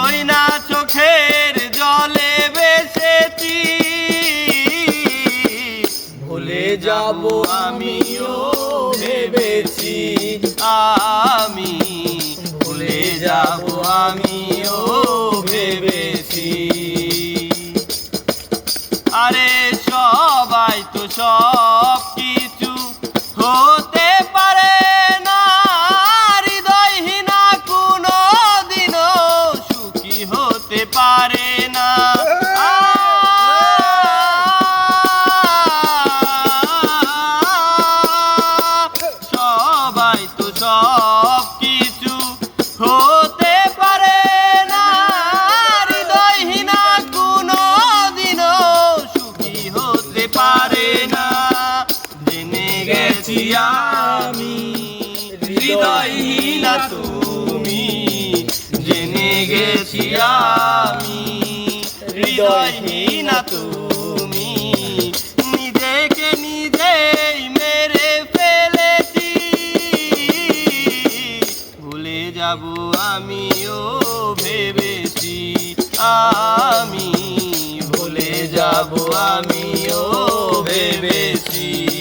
কতই না চোখের জলে বেসেছি। ভুলে যাব আমিও ভেবেছি, আমি ভুলে যাব আমিও ভেবেছি। আরে সবাই তো সব কিছু সব কিছু হতে পারে না। হৃদয়হীনা কোনো দিনও সুখী হতে পারে না। জেনে গেছি আমি হৃদয়হীনা তুমি। জেনে গেছি আমি হৃদয়হীনা তুমি। যাব আমিও ভেবেছি আমি ভুলে যাব আমিও ভেবেছি।